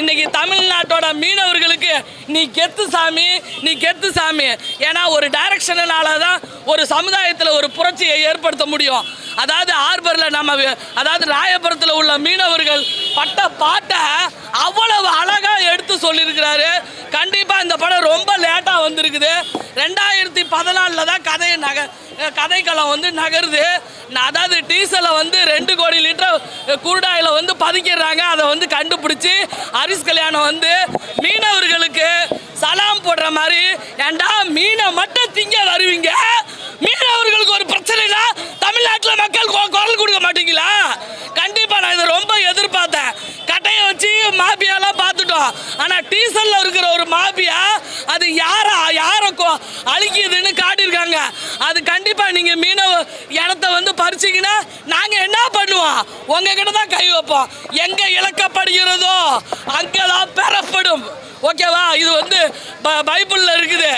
இன்னைக்கு தமிழ்நாட்டோட மீனவர்களுக்கு நீ கெத்து சாமி நீ கெத்து சாமி. ஏன்னா ஒரு டைரக்ஷனால தான் ஒரு சமுதாயத்தில் ஒரு புரட்சியை ஏற்படுத்த முடியும். அதாவது ஆர்பரில் நம்ம அதாவது ராயபுரத்தில் உள்ள மீனவர்கள் பட்ட பாட்டை அவ்வளவு அழகாக எடுத்து சொல்லியிருக்கிறாரு. கண்டிப்பாக இந்த படம் ரொம்ப லேட்டாக வந்திருக்குது. ரெண்டாயிரத்தி பதினாலில் தான் கதையை நக கதைக்களம் வந்து நகருது. நான் அதாவது டீசலை வந்து ரெண்டு கோடி லிட்டர் குருடாயில் வந்து பதுக்கிடுறாங்க அதை வந்து கண்டுபிடிச்சி ஹரிஸ் கல்யாணம் வந்து மீனவர்களுக்கு சலாம் போடுற மாதிரி ஏன்டா மீனை மட்டும் திங்க வருவீங்க மீனவர்களுக்கு ஒரு பிரச்சனைனா தமிழ்நாட்டில் மக்கள் குரல் கொடுக்க மாட்டீங்களா? கண்டிப்பாக நான் இதை ரொம்ப எதிர்பார்த்தேன். கட்டையை வச்சு மாபியாலாம் பார்த்துட்டோம். ஆனால் டீசலில் இருக்கிற ஒரு மாபியா அது யாரா யாரை அழுகியதுன்னு காட்டியிருக்காங்க. அது கண்டிப்பாக நீங்கள் மீனவ இடத்த வந்து பறிச்சிங்கன்னா உங்ககிட்ட தான் கை வைப்போம். எங்கே இழக்கப்படுகிறதோ அங்கெல்லாம் பெறப்படும். ஓகேவா இது வந்து பைபிள்ல இருக்குது.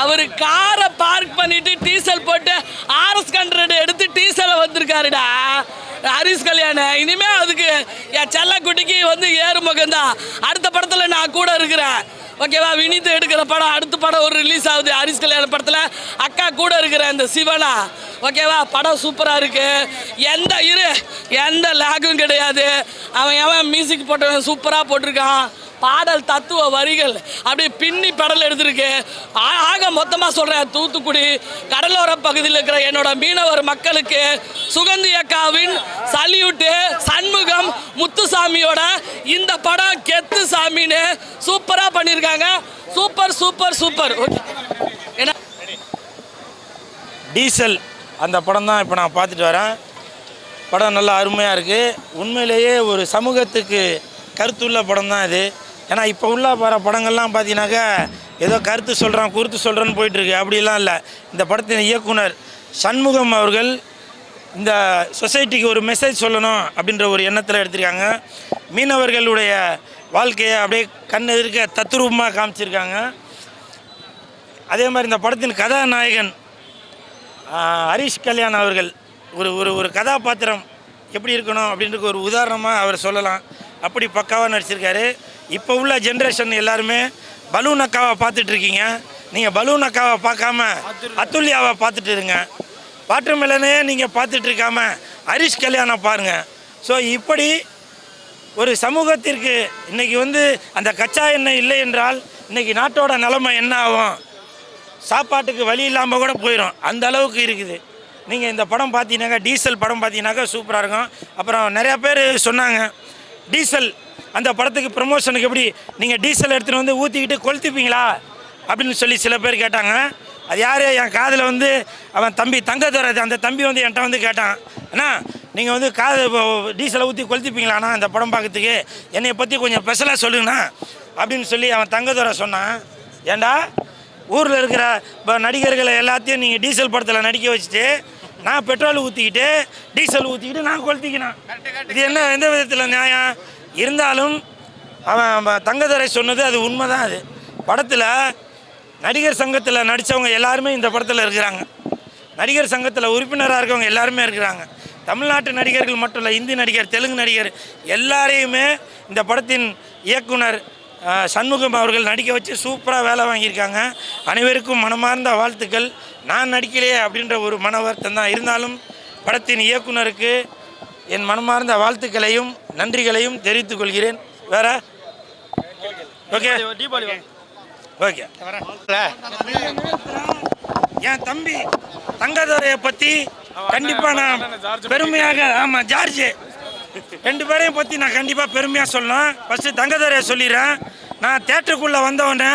அவரு காரை பார்க் பண்ணிட்டு டீசல் போட்டு ஆர்எஸ் ஹண்ட்ரட் எடுத்து டீசலை வந்திருக்காருடா. ஹரிஸ் கல்யாணம் இனிமே அதுக்கு என் செல்லக்குட்டிக்கு வந்து ஏறுமுகம் தான் அடுத்த படத்துல நான் கூட இருக்கிறேன். ஓகேவா? வினித் எடுக்கிற படம் அடுத்த படம் ஒரு ரிலீஸ் ஆகுது. ஹரிஸ் கல்யாண படத்தில். அக்கா கூட இருக்கிற இந்த சிவனா. ஓகேவா? படம் சூப்பராக இருக்குது எந்த இரு எந்த லேகும் கிடையாது. அவன் எவன் மியூசிக் போட்டவன் சூப்பராக போட்டிருக்கான். பாடல் தத்துவ வரிகள். அப்படியே பின்னி படல் எடுத்திருக்கு. ஆ- ஆக மொத்தமாக சொல்கிறேன் தூத்துக்குடி கடலோர பகுதியில் இருக்கிற என்னோட மீனவர் மக்களுக்கு சுகந்தி அக்காவின் சல்யூட்டு சண்முகம் முத்துசாமியோட இந்த படம் கெத்து சாமின்னு சூப்பராக பண்ணியிருக்காங்க. சூப்பர் சூப்பர் சூப்பர் என்ன? டீசல் அந்த படம் தான் இப்போ நான் பார்த்துட்டு வரேன். படம் நல்லா அருமையாக இருக்குது உண்மையிலேயே ஒரு சமூகத்துக்கு கருத்துள்ள படம் தான் இது. ஏன்னா இப்போ உள்ள வர படங்கள்லாம் பார்த்தீங்கன்னாக்கா ஏதோ கருத்து சொல்கிறான் குருத்து சொல்கிறேன்னு போயிட்டுருக்கு. அப்படிலாம் இல்லை. இந்த படத்தின் இயக்குனர் சண்முகம் அவர்கள் இந்த சொசைட்டிக்கு ஒரு மெசேஜ் சொல்லணும் அப்படின்ற ஒரு எண்ணத்தில் எடுத்திருக்காங்க. மீனவர்களுடைய வாழ்க்கையை அப்படியே கண் எதிர்க்க தத்துரூபமாக காமிச்சிருக்காங்க. அதே மாதிரி இந்த படத்தின் கதாநாயகன் ஹரிஷ் கல்யாண் அவர்கள் ஒரு ஒரு ஒரு கதாபாத்திரம் எப்படி இருக்கணும் அப்படின்றது ஒரு உதாரணமாக அவர் சொல்லலாம். அப்படி பக்காவாக நடிச்சிருக்காரு. இப்போ உள்ள ஜென்ரேஷன் எல்லாருமே பலூன் அக்காவை பார்த்துட்டு இருக்கீங்க நீங்கள் பலூன் அக்காவை பார்க்காம அத்துல்யாவை பார்த்துட்டு இருங்க வாட்டர் மெலனே நீங்கள் பார்த்துட்டு இருக்காம ஹரிஷ் கல்யாணம் பாருங்கள் ஸோ இப்படி ஒரு சமூகத்திற்கு இன்றைக்கி வந்து அந்த கச்சா எண்ணெய் இல்லை என்றால் இன்றைக்கி நாட்டோட நிலைமை என்ன ஆகும்? சாப்பாட்டுக்கு வழி இல்லாமல் கூட போயிடும் அந்த அளவுக்கு இருக்குது. நீங்கள் இந்த படம் பார்த்தீங்கன்னாக்கா டீசல் படம் பார்த்தீங்கன்னாக்கா சூப்பராக இருக்கும். அப்புறம் நிறையா பேர் சொன்னாங்க டீசல் அந்த படத்துக்கு ப்ரமோஷனுக்கு எப்படி நீங்கள் டீசல் எடுத்துகிட்டு வந்து ஊற்றிக்கிட்டு கொளுத்திப்பீங்களா? அப்படின்னு சொல்லி சில பேர் கேட்டாங்க. அது யார்? என் காதில் வந்து அவன் தம்பி தங்கத்துறை அந்த தம்பி வந்து என்கிட்ட வந்து கேட்டான். அண்ணா நீங்கள் வந்து காது டீசலை ஊற்றி கொளுத்திப்பீங்களாண்ணா அந்த படம் பார்க்கறதுக்கு? என்னை பற்றி கொஞ்சம் ஸ்பெஷலாக சொல்லுங்கண்ணா. அப்படின்னு சொல்லி அவன் தங்கத்துறை சொன்னான். ஏண்டா? ஊரில் இருக்கிற இப்போ நடிகர்களை எல்லாத்தையும் நீங்கள் டீசல் படத்தில் நடிக்க வச்சுட்டு நான் பெட்ரோல் ஊற்றிக்கிட்டு டீசல் ஊற்றிக்கிட்டு நான் கொளுத்திக்கினேன். இது என்ன எந்த விதத்தில் நியாயம்? இருந்தாலும் அவன் தங்கதரை தங்கதுரை சொன்னது அது உண்மை தான் அது. படத்தில் நடிகர் சங்கத்தில் நடித்தவங்க எல்லாருமே இந்த படத்தில் இருக்கிறாங்க. நடிகர் சங்கத்தில் உறுப்பினராக இருக்கவங்க எல்லாருமே இருக்கிறாங்க. தமிழ்நாட்டு நடிகர்கள் மட்டும் இல்லை இந்தி நடிகர் தெலுங்கு நடிகர் எல்லாரையுமே இந்த படத்தின் இயக்குனர் சண்முகம் அவர்கள் நடிக்க வச்சு சூப்பராக வேலை வாங்கியிருக்காங்க. அனைவருக்கும் மனமார்ந்த வாழ்த்துக்கள். நான் நடிக்கலையே அப்படின்ற ஒரு மன வருத்தம் தான். இருந்தாலும் படத்தின் இயக்குனருக்கு என் மனமார்ந்த வாழ்த்துக்களையும் நன்றிகளையும் தெரிவித்துக் கொள்கிறேன். வேற? ஓகே தீபாவளி ஓகே என் தம்பி தங்கதுரையை பற்றி கண்டிப்பாக நான் பெருமையாக ஆமாம் ஜார்ஜ். ரெண்டு பேரையும் பற்றி நான் கண்டிப்பாக பெருமையாக சொல்லணும். ஃபஸ்ட்டு தங்கதுரையை சொல்லிடுறேன். நான் தேட்டருக்குள்ளே வந்தவொடனே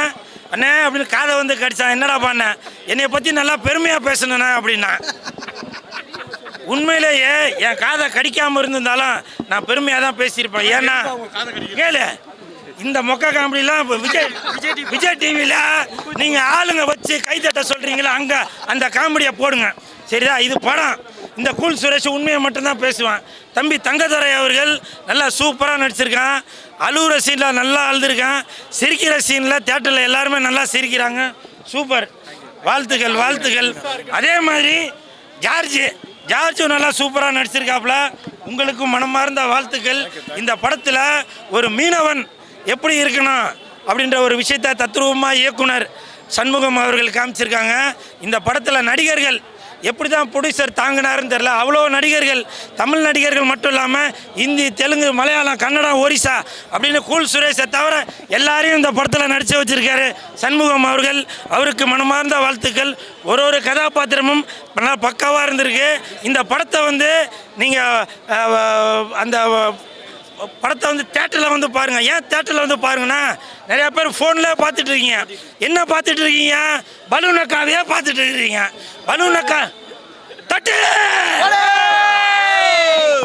அண்ணே அப்படின்னு காதை வந்து கடிச்சான். என்னடா பண்ணேன் என்னைய பற்றி நல்லா பெருமையாக பேசணுண்ணே அப்படின்னா. உண்மையிலேயே என் காதை கடிக்காமல் இருந்திருந்தாலும் நான் பெருமையாக தான் பேசியிருப்பேன். ஏன்னா கேளு. இந்த மொக்க காமெடிலாம் இப்போ விஜய் விஜய் டிவியில் நீங்கள் ஆளுங்க வச்சு கைத்தட்ட சொல்கிறீங்களா அங்கே அந்த காமெடியை போடுங்க. சரிதா? இது படம். இந்த கூல் சுரேஷ் உண்மையை மட்டும்தான் பேசுவான். தம்பி தங்கதுரை அவர்கள் நல்லா சூப்பராக நடிச்சிருக்கான். அழுகுற சீனில் நல்லா அழுதுருக்கான். சிரிக்கிற சீனில் தேட்டரில் எல்லாருமே நல்லா சிரிக்கிறாங்க. சூப்பர். வாழ்த்துக்கள் வாழ்த்துக்கள். அதே மாதிரி ஜார்ஜ் ஜார்ஜும் நல்லா சூப்பராக நடிச்சிருக்காப்புல? உங்களுக்கும் மனமார்ந்த வாழ்த்துக்கள். இந்த படத்தில் ஒரு மீனவன் எப்படி இருக்கணும் அப்படின்ற ஒரு விஷயத்தை தத்ரூபமாக இயக்குனர் சண்முகம் அவர்கள் காமிச்சிருக்காங்க. இந்த படத்தில் நடிகர்கள் எப்படி தான் ப்ரொடியூசர் தாங்கினாருன்னு தெரில அவ்வளோ நடிகர்கள் தமிழ் நடிகர்கள் மட்டும் இல்லாமல் இந்தி தெலுங்கு மலையாளம் கன்னடம் ஒரிசா அப்படின்னு கூல் சுரேஷை தவிர எல்லாரையும் இந்த படத்தில் நடித்து வச்சுருக்காரு சண்முகம் அவர்கள். அவருக்கு மனமார்ந்த வாழ்த்துக்கள். ஒரு ஒரு கதாபாத்திரமும் நல்லா பக்காவாக இருந்திருக்கு. இந்த படத்தை வந்து நீங்கள் அந்த படத்தை வந்து தேட்டரில் வந்து பாருங்க. ஏன் தேட்டரில் வந்து பாருங்கன்னா நிறைய பேர் ஃபோனில் பார்த்துட்டு இருக்கீங்க என்ன பார்த்துட்டு இருக்கீங்க பலூனக்காவையே பார்த்துட்டு இருக்கீங்க பலூனக்கா தட்டு!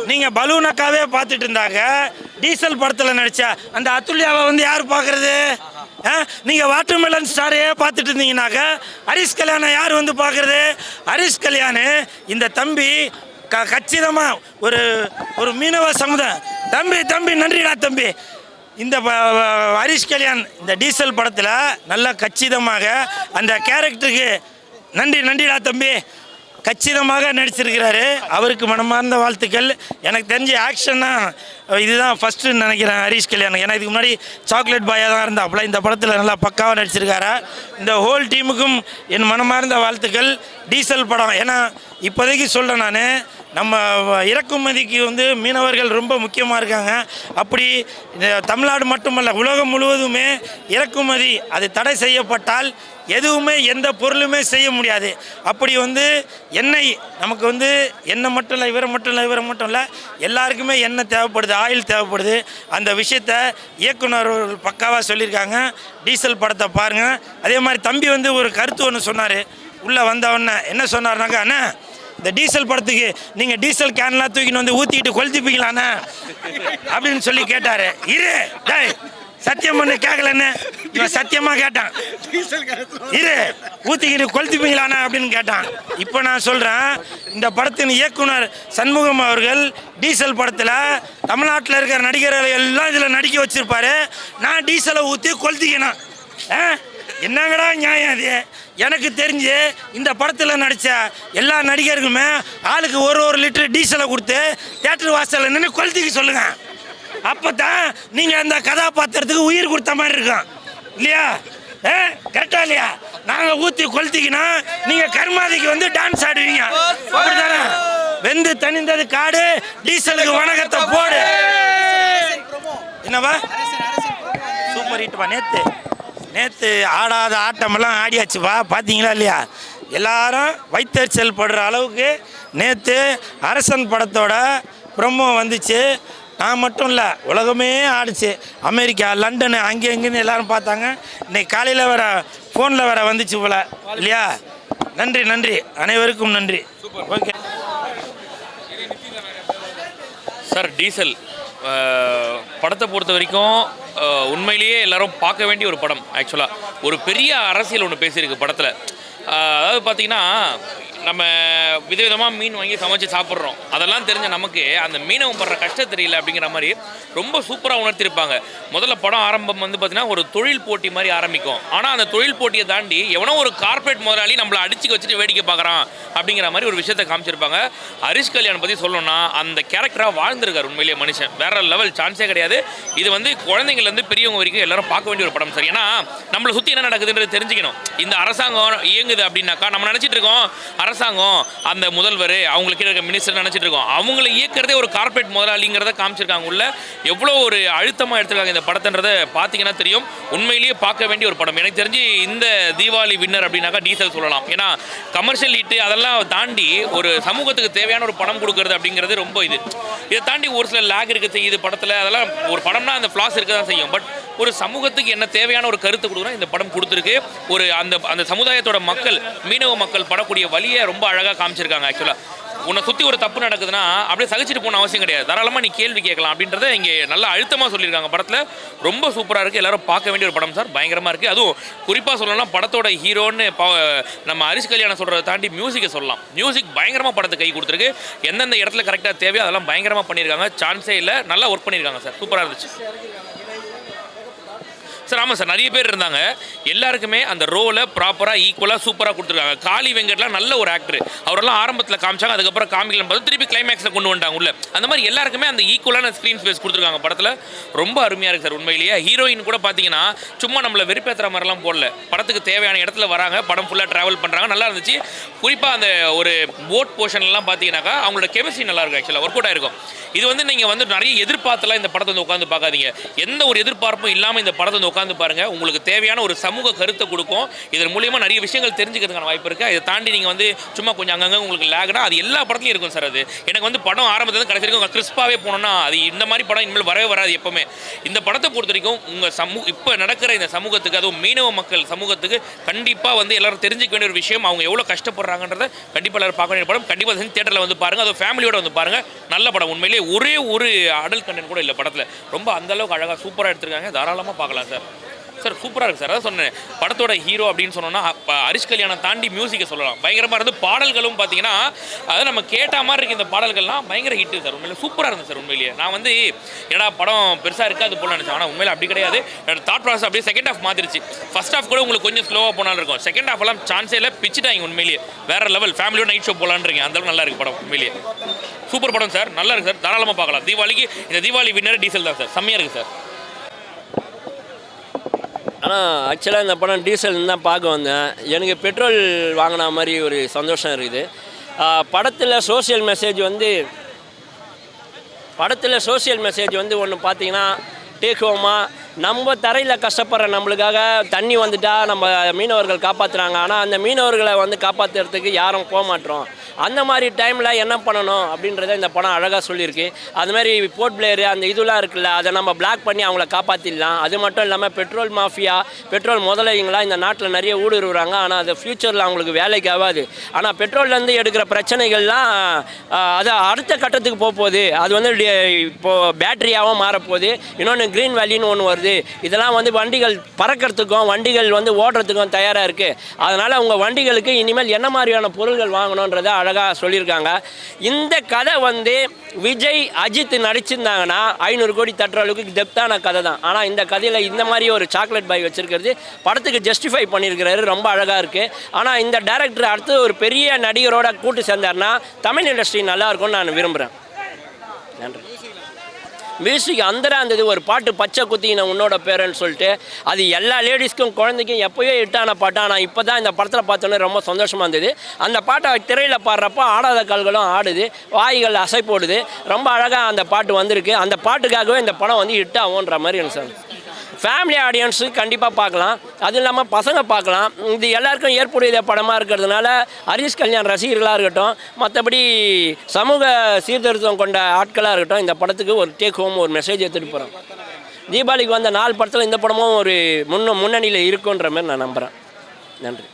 நீங்க பலூனக்காவே பார்த்துட்டு இருந்தாங்க டீசல் படத்தில் நடிச்ச அந்த அத்துல்யாவை வந்து யார் பார்க்கறது? ஆ? நீங்க வாட்டர்மெலன் ஸ்டாரையே பார்த்துட்டு இருந்தீங்கன்னாக்க ஹரிஷ் கல்யாணம் யார் வந்து பார்க்கறது? ஹரிஷ் கல்யாணு இந்த தம்பி க கச்சிதமா ஒரு ஒரு மீனவ சமுதாயம் தம்பி தம்பி நன்றிடா தம்பி. இந்த ப- ஹரிஷ் கல்யாண் இந்த டீசல் படத்தில் நல்லா கச்சிதமாக அந்த கேரக்டருக்கு நன்றி நன்றிடா தம்பி. கச்சிதமாக நடிச்சிருக்கிறாரு. அவருக்கு மனமார்ந்த வாழ்த்துக்கள். எனக்கு தெரிஞ்ச ஆக்ஷன்னா இதுதான் ஃபஸ்ட்டு நினைக்கிறேன் ஹரிஷ் கல்யாண். ஏன்னா இதுக்கு முன்னாடி சாக்லேட் பாயாக தான் இருந்தாப்புல இந்த படத்தில் நல்லா பக்காவாக நடிச்சிருக்காரா. இந்த ஹோல் டீமுக்கும் என் மனமார்ந்த வாழ்த்துக்கள். டீசல் படம். ஏன்னா இப்போதைக்கு சொல்கிறேன் நான். நம்ம இறக்குமதிக்கு வந்து மீனவர்கள் ரொம்ப முக்கியமாக இருக்காங்க. அப்படி இந்த தமிழ்நாடு மட்டுமல்ல உலகம் முழுவதுமே இறக்குமதி அது தடை செய்யப்பட்டால் எதுவுமே எந்த பொருளுமே செய்ய முடியாது. அப்படி வந்து எண்ணெய் நமக்கு வந்து எண்ணெய் மட்டும் இல்லை இவரை மட்டும் இல்லை இவரை மட்டும் இல்லை எல்லாருக்குமே எண்ணெய் தேவைப்படுது ஆயில் தேவைப்படுது. அந்த விஷயத்த இயக்குனர் பக்காவாக சொல்லியிருக்காங்க. டீசல் படத்தை பாருங்கள் அதே மாதிரி தம்பி வந்து ஒரு கருத்து ஒன்று சொன்னார். உள்ளே வந்தவொடனே என்ன சொன்னார்னாக்கா அண்ணா இந்த டீசல் படத்துக்கு நீங்கள் டீசல் கேன்லாம் தூக்கின்னு வந்து ஊற்றிக்கிட்டு கொளுத்திப்பீங்களாண்ணா? அப்படின்னு சொல்லி கேட்டார். இரு டேய் சத்தியம் பண்ணு கேட்கலன்னு இவன் சத்தியமாக கேட்டான். இரு ஊற்றிக்கிட்டு கொளுத்திப்பீங்களாண்ணா அப்படின்னு கேட்டான். இப்போ நான் சொல்கிறேன் இந்த படத்தின் இயக்குனர் சண்முகம் அவர்கள் டீசல் படத்தில் தமிழ்நாட்டில் இருக்கிற நடிகர்கள் எல்லாம் இதில் நடிக்க வச்சுருப்பாரு. நான் டீசலை ஊற்றி கொளுத்திக்கணும். ஆ? என்னங்கடா நியாயம் அது எனக்கு தெரிஞ்சு இந்த படத்தில் நடித்த எல்லா நடிகருக்குமே ஆளுக்கு ஒரு ஒரு லிட்டர் டீசலை கொடுத்து தேட்டர் வாசலில் நின்று கொளுத்திக்க சொல்லுங்கள் அப்போ தான் நீங்கள் அந்த கதாபாத்திரத்துக்கு உயிர் கொடுத்த மாதிரி இருக்கும். இல்லையா? ஏ கரெக்டா இல்லையா? நாங்கள் ஊற்றி கொளுத்திக்கினா நீங்கள் கர்மாதிக்கு வந்து டான்ஸ் ஆடுவீங்க. அப்படிதானே வெந்து தனிந்தது காடு டீசலுக்கு வணக்கத்தை போடு. என்னவா? சூப்பர் ஹிட்பா நேற்று நேத்து ஆடாத ஆட்டமெல்லாம் ஆடியாச்சுப்பா பார்த்தீங்களா இல்லையா? எல்லாரும் வைத்தறிச்சல் படுற அளவுக்கு நேத்து அரசன் படத்தோட ப்ரொமோ வந்துச்சு. நான் மட்டும் இல்லை உலகமே ஆடிச்சு. அமெரிக்கா லண்டனு அங்கே இங்கேன்னு எல்லாரும் பார்த்தாங்க. இன்னைக்கு காலையில் வேற ஃபோனில் வேற வந்துச்சு போல இல்லையா? நன்றி நன்றி. அனைவருக்கும் நன்றி. ஓகே. Sir Diesel. படத்தை பொறுத்த வரைக்கும் உண்மையிலேயே எல்லாரும் பார்க்க வேண்டிய ஒரு படம் ஆக்சுவலாக ஒரு பெரிய அரசியல் ஒன்று பேசியிருக்கு படத்தில். அதாவது பார்த்தீங்கன்னா நம்ம விதவிதமாக மீன் வாங்கி சமைச்சு சாப்பிட்றோம். அதெல்லாம் தெரிஞ்ச நமக்கு அந்த மீனவன் படுற கஷ்டம் தெரியல அப்படிங்கிற மாதிரி ரொம்ப சூப்பராக உணர்த்திருப்பாங்க. முதல்ல படம் ஆரம்பம் வந்து பார்த்தீங்கன்னா ஒரு தொழில் போட்டி மாதிரி ஆரம்பிக்கும். ஆனால் அந்த தொழில் போட்டியை தாண்டி எவனோ ஒரு கார்ப்பரேட் முதலாளி நம்மளை அடிச்சு வச்சுட்டு வேடிக்கை பார்க்குறான் அப்படிங்கிற மாதிரி ஒரு விஷயத்தை காமிச்சிருப்பாங்க. ஹரிஷ் கல்யாண் பற்றி சொல்லணும்னா அந்த கேரக்டராக வாழ்ந்திருக்கார் உண்மையிலேயே மனுஷன். வேற லெவல் சான்ஸே கிடையாது. இது வந்து குழந்தைங்கள்லேருந்து பெரியவங்க வரைக்கும் எல்லாரும் பார்க்க வேண்டிய ஒரு படம் சார். ஏன்னா நம்மளை சுற்றி என்ன நடக்குதுன்றது தெரிஞ்சுக்கணும். இந்த அரசாங்கம் இயங்குது அப்படின்னாக்கா நம்ம நினச்சிட்டு இருக்கோம் அரசாங்கம் அந்த முதல்வர் அவங்களுக்கு இருக்க மினிஸ்டர் நினச்சிட்டு இருக்கோம். அவங்கள இயக்கிறதே ஒரு கார்பரேட் முதலாளிங்கிறத காமிச்சிருக்காங்க உள்ள. எவ்வளோ ஒரு அழுத்தமாக எடுத்திருக்காங்க இந்த படத்தைன்றதை பார்த்தீங்கன்னா தெரியும். உண்மையிலேயே பார்க்க வேண்டிய ஒரு படம். எனக்கு தெரிஞ்சு இந்த தீபாவளி வின்னர் அப்படின்னாக்கா டீசல் சொல்லலாம். ஏன்னா கமர்ஷியல் ஹீட்டு அதெல்லாம் தாண்டி ஒரு சமூகத்துக்கு தேவையான ஒரு படம் கொடுக்கறது அப்படிங்கிறது ரொம்ப இது. இதை தாண்டி ஒரு சில லேக் இருக்க செய்யுது படத்தில் அதெல்லாம் ஒரு படம்னா அந்த ஃப்ளாஸ் இருக்க தான் செய்யும். பட் ஒரு சமூகத்துக்கு என்ன தேவையான ஒரு கருத்து கொடுக்குறோம் இந்த படம் கொடுத்துருக்கு. ஒரு அந்த அந்த சமுதாயத்தோட மக்கள் மீனவ மக்கள் படக்கூடிய வழியை ரொம்ப அழகாக காமிச்சிருக்காங்க ஆக்சுவலாக உன்னை சுற்றி ஒரு தப்பு நடக்குதுன்னா அப்படியே சகிச்சுட்டு போன அவசியம் கிடையாது. தாராளமாக நீ கேள்வி கேட்கலாம் அப்படின்றத இங்கே நல்லா அழுத்தமாக சொல்லியிருக்காங்க படத்தில். ரொம்ப சூப்பராக இருக்குது எல்லாரும் பார்க்க வேண்டிய ஒரு படம் சார். பயங்கரமாக இருக்குது அதுவும் குறிப்பாக சொல்லணும்னா படத்தோட ஹீரோன்னு ப- நம்ம அரிசி கல்யாணம் சொல்கிறத தாண்டி மியூசிக்கை சொல்லலாம். மியூசிக் பயங்கரமாக படத்தை கை கொடுத்துருக்கு. எந்தெந்த இடத்துல கரெக்டாக தேவையோ அதெல்லாம் பயங்கரமாக பண்ணியிருக்காங்க. சான்ஸே இல்லை. நல்லா ஒர்க் பண்ணியிருக்காங்க சார். சூப்பராக இருந்துச்சு. சார் ஆமாம் சார் நிறைய பேர் இருந்தாங்க. எல்லாருக்குமே அந்த ரோலை ப்ராப்பராக ஈக்குவலாக சூப்பராக கொடுத்துருக்காங்க. காளி வெங்கட்லாம் நல்ல ஒரு ஆக்டர் அவரெல்லாம் ஆரம்பத்தில் காமிச்சாங்க அதுக்கப்புறம் காமிக்கலாம் பார்த்து திருப்பி கிளைமேக்ஸில் கொண்டு வந்துட்டாங்க உள்ள. அந்த மாதிரி எல்லாருக்குமே அந்த ஈக்குவலான ஸ்க்ரீன் ஸ்பேஸ் கொடுத்துருக்காங்க படத்தில். ரொம்ப அருமையாக இருக்குது சார் உண்மையிலேயே. ஹீரோயின் கூட பார்த்தீங்கன்னா சும்மா நம்மளை வெறுப்பேற்றுற மாதிரிலாம் போடல. படத்துக்கு தேவையான இடத்துல வராங்க படம் ஃபுல்லாக ட்ராவல் பண்ணுறாங்க நல்லா இருந்துச்சு. குறிப்பாக அந்த ஒரு போட் போர்ஷன்லாம் பார்த்தீங்கன்னாக்கா அவங்களோட கெமிஸ்ட்ரி நல்லா இருக்கும் ஆக்சுவலாக ஒர்க் அவுட் ஆயிருக்கும். இது வந்து நீங்கள் வந்து நிறைய எதிர்பார்த்தெல்லாம் இந்த படத்தை வந்து உட்காந்து பார்க்காதீங்க. எந்த ஒரு எதிர்பார்ப்பும் இல்லாமல் இந்த படத்தை வந்து உட்காந்து பாருங்க. உங்களுக்கு தேவையான ஒரு சமூக கருத்தை கொடுக்கும். இதன் மூலியமாக நிறைய விஷயங்கள் தெரிஞ்சுக்கிறதுக்கான வாய்ப்பு இருக்குது இதை தாண்டி நீங்கள் வந்து சும்மா கொஞ்சம் அங்கங்கே உங்களுக்கு லேக்னா அது எல்லா படத்துலையும் இருக்கும் சார் அது. எனக்கு வந்து படம் ஆரம்பத்துல கடைசி வரைக்கும் கிறிஸ்பாகவே போனோம்னா அது இந்த மாதிரி படம் இனிமேல் வரவே வராது எப்பவுமே. இந்த படத்தை பொறுத்த வரைக்கும் உங்கள் சமூக இப்போ நடக்கிற இந்த சமூகத்துக்கு அதுவும் மீனவ மக்கள் சமூகத்துக்கு கண்டிப்பாக வந்து எல்லாரும் தெரிஞ்சுக்க வேண்டிய ஒரு விஷயம். அவங்க எவ்வளோ கஷ்டப்படுறாங்கன்றத கண்டிப்பாக எல்லாரும் பார்க்க வேண்டிய படம். கண்டிப்பாக தியேட்டரில் வந்து பாருங்கள் அதுவும் ஃபேமிலியோட வந்து பாருங்கள் நல்ல படம். உண்மையிலேயே ஒரே ஒரு அடல் கண்டென்ட் கூட இல்லை படத்தில். ரொம்ப அந்த அளவுக்கு அழகாக சூப்பராக எடுத்திருக்காங்க. தாராளமாக பார்க்கலாம் சார். சார் சூப்பராக இருக்குது சார். அதான் சொன்னேன். படத்தோட ஹீரோ அப்படின்னு சொன்னோன்னா அப்ப ஹரிஷ் கல்யாணம் தாண்டி மியூசிக்கை சொல்லலாம். பயங்கரமாக இருந்து பாடல்களும் பார்த்தீங்கன்னா அதை நம்ம கேட்ட மாதிரி இருக்குது இந்த பாடல்கள்லாம். பயங்கர ஹிட்டு சார் உண்மையிலே. சூப்பராக இருந்தது சார் உண்மையிலேயே. நான் வந்து ஏன்னா படம் பெருசாக இருக்காது போல நினச்சேன். ஆனால் உண்மையில அப்படி கிடையாது. தாட் ப்ராசஸ் அப்படியே செகண்ட் ஹாஃப் மாத்திருச்சு. ஃபர்ஸ்ட் ஹாஃப் கூட உங்களுக்கு கொஞ்சம் ஸ்லோவாக போனாலும் இருக்கும். செகண்ட் ஹாஃப் எல்லாம் சான்ஸே இல்லை. பிச்சுட்டாங்க உண்மையிலேயே. வேற லெவல் ஃபேமிலியோட நைட் ஷோ போகலான்றீங்க அந்த அளவுக்கு நல்லா இருக்கு படம் உண்மையிலேயே. சூப்பர் படம் சார். நல்லா இருக்கு சார். தாராளமாக பார்க்கலாம். தீபாவளிக்கு இந்த தீபாவளி வின்னர் டீசல் தான் சார். செம்மையாக இருக்குது சார். ஆனால் ஆக்சுவலாக இந்த படம் டீசல் தான் பார்க்க வந்தேன். எனக்கு பெட்ரோல் வாங்கின மாதிரி ஒரு சந்தோஷம் இருக்குது. படத்தில் சோஷியல் மெசேஜ் வந்து படத்தில் சோஷியல் மெசேஜ் வந்து ஒன்று பார்த்தீங்கன்னா டேக் ஹோமா நம்ம தரையில் கஷ்டப்படுற நம்மளுக்காக தண்ணி வந்துட்டா நம்ம மீனவர்கள் காப்பாற்றுறாங்க ஆனால் அந்த மீனவர்களை வந்து காப்பாற்றுறதுக்கு யாரும் போக மாட்டோம். அந்த மாதிரி டைமில் என்ன பண்ணணும் அப்படின்றத இந்த படம் அழகாக சொல்லியிருக்கு. அது மாதிரி போர்ட் பிளேயரு அந்த இதெல்லாம் இருக்குல்ல அதை நம்ம பிளாக் பண்ணி அவங்கள காப்பாற்றிடலாம் அது மட்டும் இல்லாமல் பெட்ரோல் மாஃபியா பெட்ரோல் முதலைங்களாம் இந்த நாட்டில் நிறைய ஊடுருவுறாங்க. ஆனால் அது ஃப்யூச்சரில் அவங்களுக்கு வேலைக்கு ஆகாது. ஆனால் பெட்ரோல்லேருந்து எடுக்கிற பிரச்சனைகள்லாம் அது அடுத்த கட்டத்துக்கு போக போகுது அது வந்து இப்போது பேட்டரியாகவும் மாறப்போகுது. இன்னொன்று க்ரீன் வேலின்னு ஒன்று வருது. இதெல்லாம் வந்து வண்டிகள் பறக்கிறதுக்கும் வண்டிகள் வந்து ஓடுறதுக்கும் தயாராக இருக்குது அதனால் உங்கள் வண்டிகளுக்கு இனிமேல் என்ன மாதிரியான பொருள்கள் வாங்கணுன்றதை அழகாக சொல்லியிருக்காங்க. இந்த கதை வந்து விஜய் அஜித் நடிச்சிருந்தாங்கன்னா ஐநூறு கோடி தட்டுற அளவுக்கு டெப்த்தான கதை தான். ஆனால் இந்த கதையில் இந்த மாதிரி ஒரு சாக்லேட் பாய் வச்சுருக்கிறது படத்துக்கு ஜஸ்டிஃபை பண்ணியிருக்கிறாரு. ரொம்ப அழகாக இருக்குது ஆனால் இந்த டேரக்டர் அடுத்து ஒரு பெரிய நடிகரோட கூட்டு சேர்ந்தாருன்னா தமிழ் இண்டஸ்ட்ரி நல்லா இருக்கும்னு நான் விரும்புகிறேன் நன்றி. மியூசிக் அந்தரா இருந்தது. ஒரு பாட்டு பச்சை குத்தின உன்னோட பேருன்னு சொல்லிட்டு அது எல்லா லேடிஸ்க்கும் குழந்தைக்கும் எப்போயோ இட்டான பாட்டு. ஆனால் இப்போ தான் இந்த படத்தில் பார்த்தோன்னே ரொம்ப சந்தோஷமாக இருந்தது. அந்த பாட்டை திரையில் பாடுறப்போ ஆடாத கால்களும் ஆடுது வாய்கள் அசை போடுது ரொம்ப அழகாக அந்த பாட்டு வந்திருக்கு. அந்த பாட்டுக்காகவே இந்த படம் வந்து ஹிட் ஆகுன்ற மாதிரி எனக்கு சார் ஃபேமிலி ஆடியன்ஸு கண்டிப்பாக பார்க்கலாம். அது இல்லாமல் பசங்க பார்க்கலாம். இது எல்லாருக்கும் ஏற்புடைய படமாக இருக்கிறதுனால ஹரிஷ் கல்யாண் ரசிகர்களாக இருக்கட்டும் மற்றபடி சமூக சீர்திருத்தம் கொண்ட ஆட்களாக இருக்கட்டும் இந்த படத்துக்கு ஒரு டேக் ஹோம் ஒரு மெசேஜ் எடுத்துகிட்டு போகிறோம் தீபாவளிக்கு வந்த நாலு படத்தில் இந்த படமும் ஒரு முன்ன முன்னணியில் இருக்குன்ற மாதிரி நான் நம்புகிறேன் நன்றி.